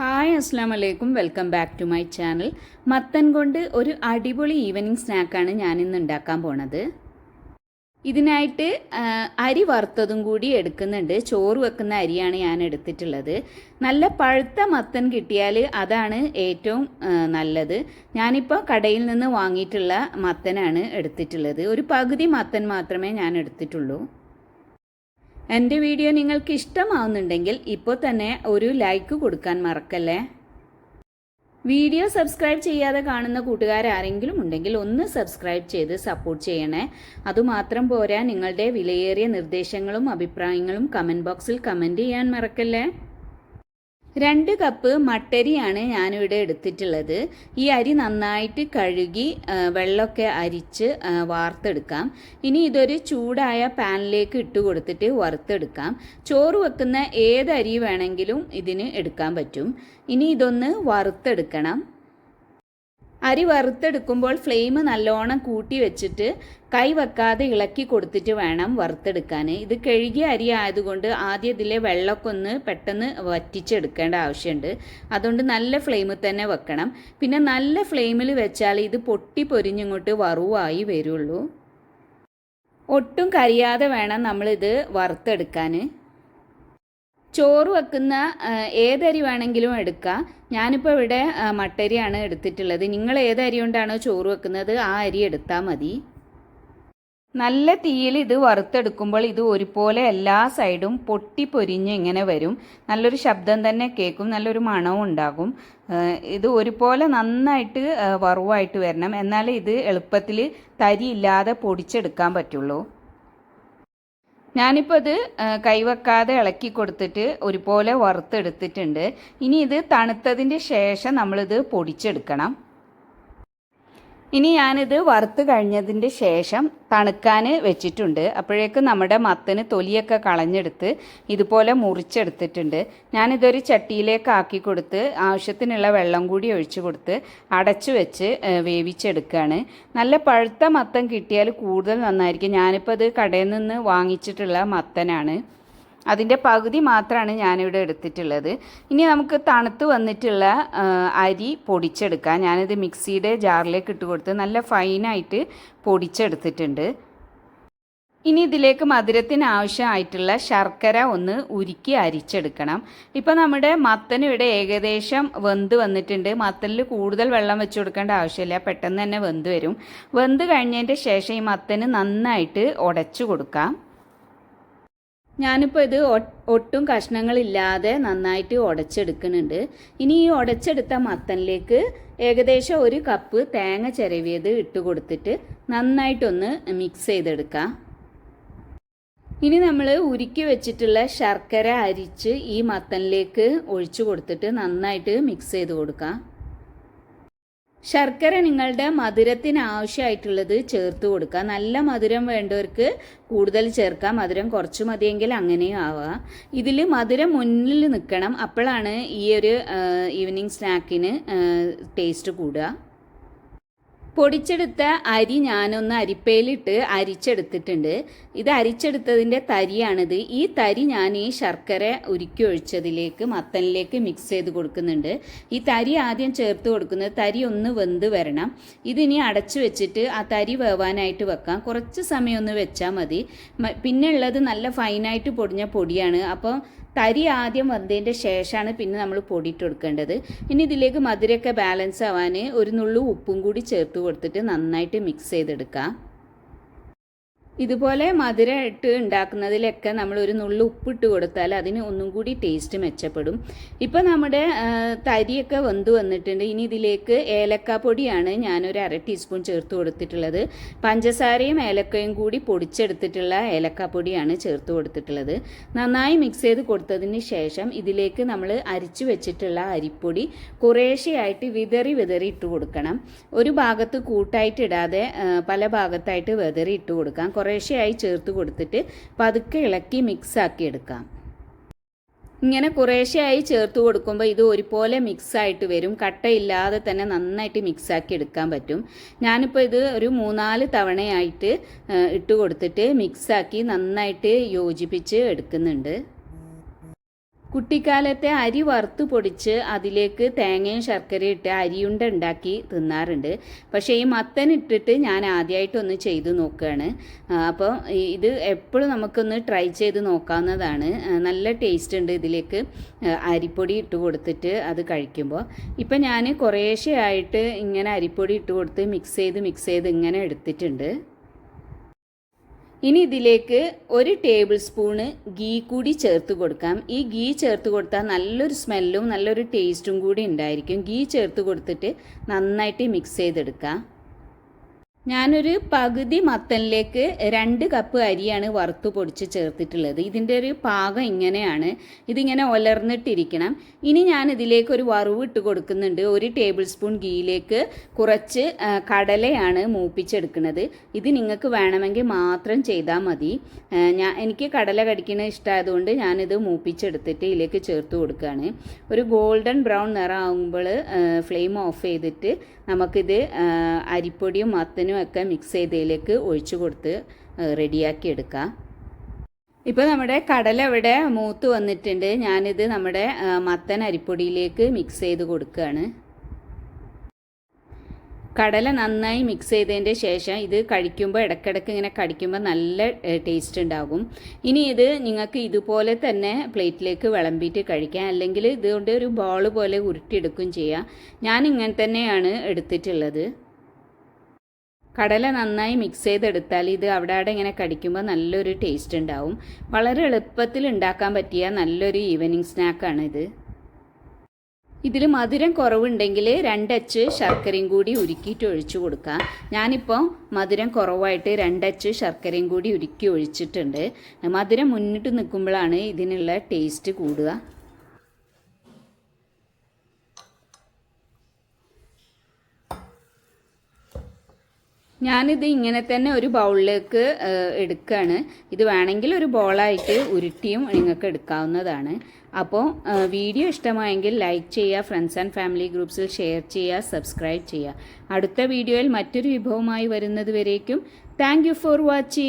Hi അസ്സാം വലൈക്കും welcome back to my channel. മത്തൻ കൊണ്ട് ഒരു അടിപൊളി ഈവനിങ് സ്നാക്കാണ് ഞാനിന്ന് ഉണ്ടാക്കാൻ പോണത്. ഇതിനായിട്ട് അരി വറുത്തതും കൂടി എടുക്കുന്നുണ്ട്. ചോറ് വെക്കുന്ന അരിയാണ് ഞാൻ എടുത്തിട്ടുള്ളത്. നല്ല പഴുത്ത മത്തൻ കിട്ടിയാൽ അതാണ് ഏറ്റവും നല്ലത്. ഞാനിപ്പോൾ കടയിൽ നിന്ന് വാങ്ങിയിട്ടുള്ള മത്തനാണ് എടുത്തിട്ടുള്ളത്. ഒരു പകുതി മത്തൻ മാത്രമേ ഞാൻ എടുത്തിട്ടുള്ളൂ. എന്റെ വീഡിയോ നിങ്ങൾക്ക് ഇഷ്ടമാവുന്നുണ്ടെങ്കിൽ ഇപ്പോൾ തന്നെ ഒരു ലൈക്ക് കൊടുക്കാൻ മറക്കല്ലേ? വീഡിയോ സബ്സ്ക്രൈബ് ചെയ്യാതെ കാണുന്ന കൂട്ടുകാരാരെങ്കിലും ഉണ്ടെങ്കിൽ ഒന്ന് സബ്സ്ക്രൈബ് ചെയ്ത് സപ്പോർട്ട് ചെയ്യണേ. അതുമാത്രം പോരാ നിങ്ങളുടെ വിലയേറിയ നിർദ്ദേശങ്ങളും അഭിപ്രായങ്ങളും കമന്റ് ബോക്സിൽ കമന്റ് ചെയ്യാൻ മറക്കല്ലേ? രണ്ട് കപ്പ് മട്ടരിയാണ് ഞാനിവിടെ എടുത്തിട്ടുള്ളത്. ഈ അരി നന്നായിട്ട് കഴുകി വെള്ളമൊക്കെ അരിച്ച് വാർത്തെടുക്കാം. ഇനി ഇതൊരു ചൂടായ പാനിലേക്ക് ഇട്ട് കൊടുത്തിട്ട് വറുത്തെടുക്കാം. ചോറ് വെക്കുന്ന ഏത് അരി വേണമെങ്കിലും ഇതിന് എടുക്കാൻ പറ്റും. ഇനി ഇതൊന്ന് വറുത്തെടുക്കണം. അരി വറുത്തെടുക്കുമ്പോൾ ഫ്ലെയിം നല്ലോണം കൂട്ടി വെച്ചിട്ട് കൈ വെക്കാതെ ഇളക്കി കൊടുത്തിട്ട് വേണം വറുത്തെടുക്കാൻ ഇത് കഴുകിയ അരി ആയതുകൊണ്ട് ആദ്യം ഇതിലെ വെള്ളമൊക്കെ ഒന്ന് പെട്ടെന്ന് വറ്റിച്ചെടുക്കേണ്ട ആവശ്യമുണ്ട്. അതുകൊണ്ട് നല്ല ഫ്ലെയിമിൽ തന്നെ വെക്കണം. പിന്നെ നല്ല ഫ്ലെയിമിൽ വെച്ചാൽ ഇത് പൊട്ടി പൊരിഞ്ഞിങ്ങോട്ട് വറുവായി വരുള്ളൂ. ഒട്ടും കരിയാതെ വേണം നമ്മളിത് വറുത്തെടുക്കാൻ ചോറ് വെക്കുന്ന ഏതരി വേണമെങ്കിലും എടുക്കാം. ഞാനിപ്പോൾ ഇവിടെ മട്ടരിയാണ് എടുത്തിട്ടുള്ളത്. നിങ്ങൾ ഏത് അരി കൊണ്ടാണോ ചോറ് വെക്കുന്നത് ആ അരി എടുത്താൽ മതി. നല്ല തീയിൽ ഇത് വറുത്തെടുക്കുമ്പോൾ ഇത് ഒരുപോലെ എല്ലാ സൈഡും പൊട്ടി പൊരിഞ്ഞ് ഇങ്ങനെ വരും. നല്ലൊരു ശബ്ദം തന്നെ കേൾക്കും നല്ലൊരു മണവും ഉണ്ടാകും. ഇത് ഒരുപോലെ നന്നായിട്ട് വറുവായിട്ട് വരണം. എന്നാലേ ഇത് എളുപ്പത്തിൽ തരിയില്ലാതെ പൊടിച്ചെടുക്കാൻ പറ്റുള്ളൂ. ഞാനിപ്പോൾ ഇത് കൈവെക്കാതെ ഇളക്കി കൊടുത്തിട്ട് ഒരുപോലെ വറുത്തെടുത്തിട്ടുണ്ട്. ഇനി ഇത് തണുത്തതിന്റെ ശേഷം നമ്മളിത് പൊടിച്ചെടുക്കണം. ഇനി ഞാനിത് വറുത്ത് കഴിഞ്ഞതിന്റെ ശേഷം തണുക്കാൻ വെച്ചിട്ടുണ്ട്. അപ്പോഴേക്കും നമ്മുടെ മത്തന് തൊലിയൊക്കെ കളഞ്ഞെടുത്ത് ഇതുപോലെ മുറിച്ചെടുത്തിട്ടുണ്ട്. ഞാനിതൊരു ചട്ടിയിലേക്ക് ആക്കി കൊടുത്ത് ആവശ്യത്തിനുള്ള വെള്ളം കൂടി ഒഴിച്ചു കൊടുത്ത് അടച്ചു വെച്ച് വേവിച്ചെടുക്കുകയാണ് നല്ല പഴുത്ത മത്തൻ കിട്ടിയാൽ കൂടുതൽ നന്നായിരിക്കും. ഞാനിപ്പോൾ അത് കടയിൽ നിന്ന് വാങ്ങിച്ചിട്ടുള്ള മത്തനാണ്. അതിന്റെ പകുതി മാത്രമാണ് ഞാനിവിടെ എടുത്തിട്ടുള്ളത്. ഇനി നമുക്ക് തണുത്ത് വന്നിട്ടുള്ള അരി പൊടിച്ചെടുക്കാം. ഞാനിത് മിക്സിയുടെ ജാറിലേക്ക് ഇട്ട് കൊടുത്ത് നല്ല ഫൈനായിട്ട് പൊടിച്ചെടുത്തിട്ടുണ്ട്. ഇനി ഇതിലേക്ക് മധുരത്തിന് ആവശ്യമായിട്ടുള്ള ശർക്കര ഒന്ന് ഉരുക്കി അരിച്ചെടുക്കണം. ഇപ്പോൾ നമ്മുടെ മത്തന് ഇവിടെ ഏകദേശം വെന്ത് വന്നിട്ടുണ്ട്. മത്തനിൽ കൂടുതൽ വെള്ളം വെച്ച് കൊടുക്കേണ്ട ആവശ്യമില്ല. പെട്ടെന്ന് തന്നെ വെന്ത് വരും. വെന്ത് കഴിഞ്ഞതിന്റെ ശേഷം ഈ മത്തന് നന്നായിട്ട് ഉടച്ചു കൊടുക്കാം. ഞാനിപ്പോൾ ഇത് ഒട്ടും കഷ്ണങ്ങളില്ലാതെ നന്നായിട്ട് ഉടച്ചെടുക്കുന്നുണ്ട് ഇനി ഈ ഉടച്ചെടുത്ത മത്തനിലേക്ക് ഏകദേശം ഒരു കപ്പ് തേങ്ങ ചിരവിയത് ഇട്ട് കൊടുത്തിട്ട് നന്നായിട്ടൊന്ന് മിക്സ് ചെയ്തെടുക്കാം. ഇനി നമ്മൾ ഉരുക്കി വെച്ചിട്ടുള്ള ശർക്കര അരിച്ച് ഈ മത്തനിലേക്ക് ഒഴിച്ചു കൊടുത്തിട്ട് നന്നായിട്ട് മിക്സ് ചെയ്ത് കൊടുക്കാം. ശർക്കര നിങ്ങളുടെ മധുരത്തിന് ആവശ്യമായിട്ടുള്ളത് ചേർത്ത് കൊടുക്കുക. നല്ല മധുരം വേണ്ടവർക്ക് കൂടുതൽ ചേർക്കാം. മധുരം കുറച്ച് മതിയെങ്കിൽ അങ്ങനെയും ആവുക ഇതിൽ മധുരം മുന്നിൽ നിൽക്കണം. അപ്പോഴാണ് ഈ ഒരു ഈവനിങ് സ്നാക്കിന് ടേസ്റ്റ് കൂടുക. പൊടിച്ചെടുത്ത അരി ഞാനൊന്ന് അരിപ്പയിലിട്ട് അരിച്ചെടുത്തിട്ടുണ്ട്. ഇത് അരിച്ചെടുത്തതിന്റെ തരിയാണിത്. ഈ തരി ഞാൻ ഈ ശർക്കര ഉരുക്കി ഒഴിച്ചതിലേക്ക് മത്തനിലേക്ക് മിക്സ് ചെയ്ത് കൊടുക്കുന്നുണ്ട്. ഈ തരി ആദ്യം ചേർത്ത് കൊടുക്കുന്നത് തരി ഒന്ന് വെന്ത് വരണം. ഇതിനി അടച്ചു വെച്ചിട്ട് ആ തരി വേവാനായിട്ട് വെക്കാം. കുറച്ച് സമയം ഒന്ന് വെച്ചാൽ മതി. പിന്നെ ഉള്ളത് നല്ല ഫൈനായിട്ട് പൊടിഞ്ഞ പൊടിയാണ്. അപ്പോൾ തരി ആദ്യം വന്നതിന്റെ ശേഷമാണ് പിന്നെ നമ്മൾ പൊടിയിട്ട് കൊടുക്കേണ്ടത് ഇനി ഇതിലേക്ക് മധുരമൊക്കെ ബാലൻസ് ആവാൻ ഒരു നുള്ളു ഉപ്പും കൂടി ചേർത്ത് കൊടുത്തിട്ട് നന്നായിട്ട് മിക്സ് ചെയ്തെടുക്കാം. ഇതുപോലെ മധുരം ഇട്ട് ഉണ്ടാക്കുന്നതിലൊക്കെ നമ്മൾ ഒരു നുള്ളു ഉപ്പിട്ട് കൊടുത്താൽ അതിന് ഒന്നും കൂടി ടേസ്റ്റ് മെച്ചപ്പെടും. ഇപ്പോൾ നമ്മുടെ തരിയൊക്കെ വെന്ത് വന്നിട്ടുണ്ട്. ഇനി ഇതിലേക്ക് ഏലക്കാപ്പൊടിയാണ് ഞാനൊരു അര ടീസ്പൂൺ ചേർത്ത് കൊടുത്തിട്ടുള്ളത്. പഞ്ചസാരയും ഏലക്കയും കൂടി പൊടിച്ചെടുത്തിട്ടുള്ള ഏലക്കാപ്പൊടിയാണ് ചേർത്ത് കൊടുത്തിട്ടുള്ളത്. നന്നായി മിക്സ് ചെയ്ത് കൊടുത്തതിന് ശേഷം ഇതിലേക്ക് നമ്മൾ അരിച്ചു വെച്ചിട്ടുള്ള അരിപ്പൊടി കുറേശ്ശെയായിട്ട് വിതറി വിതറി ഇട്ട് കൊടുക്കണം. ഒരു ഭാഗത്ത് കൂട്ടായിട്ട് ഇടാതെ പല ഭാഗത്തായിട്ട് വിതറി ഇട്ട് കൊടുക്കാം. കുറേശ്ശെയായി ചേർത്ത് കൊടുത്തിട്ട് പതുക്കെ ഇളക്കി മിക്സ് ആക്കി എടുക്കാം. ഇങ്ങനെ കുറേശ്ശെയായി ചേർത്ത് കൊടുക്കുമ്പോൾ ഇത് ഒരുപോലെ മിക്സ് ആയിട്ട് വരും. കട്ടയില്ലാതെ തന്നെ നന്നായിട്ട് മിക്സാക്കി എടുക്കാൻ പറ്റും. ഞാനിപ്പോൾ ഇത് ഒരു മൂന്നാൽ തവണയായിട്ട് ഇട്ട് കൊടുത്തിട്ട് മിക്സാക്കി നന്നായിട്ട് യോജിപ്പിച്ച് എടുക്കുന്നുണ്ട്. കുട്ടിക്കാലത്തെ അരി വറുത്ത് പൊടിച്ച് അതിലേക്ക് തേങ്ങയും ശർക്കരയും ഇട്ട് അരിയുണ്ട ഉണ്ടാക്കി തിന്നാറുണ്ട്. പക്ഷേ ഈ മത്തൻ ഇട്ടിട്ട് ഞാൻ ആദ്യമായിട്ടൊന്ന് ചെയ്ത് നോക്കുകയാണ് അപ്പോൾ ഇത് എപ്പോഴും നമുക്കൊന്ന് ട്രൈ ചെയ്ത് നോക്കാവുന്നതാണ്. നല്ല ടേസ്റ്റ് ഉണ്ട് ഇതിലേക്ക്. അരിപ്പൊടി ഇട്ട് കൊടുത്തിട്ട് അത് കഴിക്കുമ്പോൾ. ഇപ്പം ഞാൻ കുറേശ്ശെ ആയിട്ട് ഇങ്ങനെ അരിപ്പൊടി ഇട്ട് കൊടുത്ത് മിക്സ് ചെയ്ത് മിക്സ് ചെയ്ത് ഇങ്ങനെ എടുത്തിട്ടുണ്ട്. ഇനി ഇതിലേക്ക് ഒരു ടേബിൾ സ്പൂണ് ഗീ കൂടി ചേർത്ത് കൊടുക്കാം. ഈ ഗീ ചേർത്ത് കൊടുത്താൽ നല്ലൊരു സ്മെല്ലും നല്ലൊരു ടേസ്റ്റും കൂടി ഉണ്ടായിരിക്കും. ഗീ ചേർത്ത് കൊടുത്തിട്ട് നന്നായിട്ട് മിക്സ് ചെയ്തെടുക്കാം. ഞാനൊരു പകുതി മത്തനിലേക്ക് രണ്ട് കപ്പ് അരിയാണ് വറുത്ത് പൊടിച്ച് ചേർത്തിട്ടുള്ളത്. ഇതിന്റെ ഒരു പാകം ഇങ്ങനെയാണ്. ഇതിങ്ങനെ ഒലർന്നിട്ടിരിക്കണം. ഇനി ഞാൻ ഇതിലേക്ക് ഒരു വറുവ് ഇട്ട് കൊടുക്കുന്നുണ്ട്. ഒരു ടേബിൾ സ്പൂൺ ഗീയിലേക്ക് കുറച്ച് കടലയാണ് മൂപ്പിച്ചെടുക്കുന്നത്. ഇത് നിങ്ങൾക്ക് വേണമെങ്കിൽ മാത്രം ചെയ്താൽ മതി. ഞാൻ എനിക്ക് കടല കടിക്കുന്നത് ഇഷ്ടമായതുകൊണ്ട് ഞാനിത് മൂപ്പിച്ചെടുത്തിട്ട് ഇതിലേക്ക് ചേർത്ത് കൊടുക്കുകയാണ്. ഒരു ഗോൾഡൻ ബ്രൗൺ നിറമാകുമ്പോൾ ഫ്ലെയിം ഓഫ് ചെയ്തിട്ട് നമുക്കിത് അരിപ്പൊടിയും മത്തനും ഒക്കെ മിക്സ് ചെയ്തതിലേക്ക് ഒഴിച്ചു കൊടുത്ത് റെഡിയാക്കി എടുക്കാം. ഇപ്പോൾ നമ്മുടെ കടല ഇവിടെ മൂത്ത് വന്നിട്ടുണ്ട്. ഞാനിത് നമ്മുടെ മത്തൻ അരിപ്പൊടിയിലേക്ക് മിക്സ് ചെയ്ത് കൊടുക്കുകയാണ്. കടല നന്നായി മിക്സ് ചെയ്തതിന്റെ ശേഷം ഇത് കഴിക്കുമ്പോൾ ഇടയ്ക്കിടയ്ക്ക് ഇങ്ങനെ കടിക്കുമ്പോൾ നല്ല ടേസ്റ്റ് ഉണ്ടാകും. ഇനി ഇത് നിങ്ങൾക്ക് ഇതുപോലെ തന്നെ പ്ലേറ്റിലേക്ക് വിളമ്പിയിട്ട് കഴിക്കാം. അല്ലെങ്കിൽ ഇതുകൊണ്ട് ഒരു ബോൾ പോലെ ഉരുട്ടിയെടുക്കുകയും ചെയ്യാം. ഞാൻ ഇങ്ങനെ തന്നെയാണ് എടുത്തിട്ടുള്ളത്. കടല നന്നായി മിക്സ് ചെയ്തെടുത്താൽ ഇത് അവിടെ അവിടെ ഇങ്ങനെ കടിക്കുമ്പോൾ നല്ലൊരു ടേസ്റ്റ് ഉണ്ടാവും. വളരെ എളുപ്പത്തിൽ ഉണ്ടാക്കാൻ പറ്റിയ നല്ലൊരു ഈവനിങ് സ്നാക്കാണ് ഇത്. ഇതിൽ മധുരം കുറവുണ്ടെങ്കിൽ രണ്ടച്ച് ശർക്കരയും കൂടി ഉരുക്കിയിട്ട് ഒഴിച്ചു കൊടുക്കാം. ഞാനിപ്പോൾ മധുരം കുറവായിട്ട് രണ്ടച്ച് ശർക്കരയും കൂടി ഉരുക്കി ഒഴിച്ചിട്ടുണ്ട്. മധുരം മുന്നിട്ട് നിൽക്കുമ്പോഴാണ് ഇതിനുള്ള ടേസ്റ്റ് കൂടുക. ഞാനിത് ഇങ്ങനെ തന്നെ ഒരു ബൗളിലേക്ക് എടുക്കുകയാണ് ഇത് വേണമെങ്കിൽ ഒരു ബോളായിട്ട് ഉരുട്ടിയും നിങ്ങൾക്ക് എടുക്കാവുന്നതാണ്. അപ്പോൾ വീഡിയോ ഇഷ്ടമായെങ്കിൽ ലൈക്ക് ചെയ്യുക ഫ്രണ്ട്സ് ആൻഡ് ഫാമിലി ഗ്രൂപ്പ്സിൽ ഷെയർ ചെയ്യുക സബ്സ്ക്രൈബ് ചെയ്യുക. അടുത്ത വീഡിയോയിൽ മറ്റൊരു വിഭവമായി വരുന്നത് വരേക്കും. Thank for watching.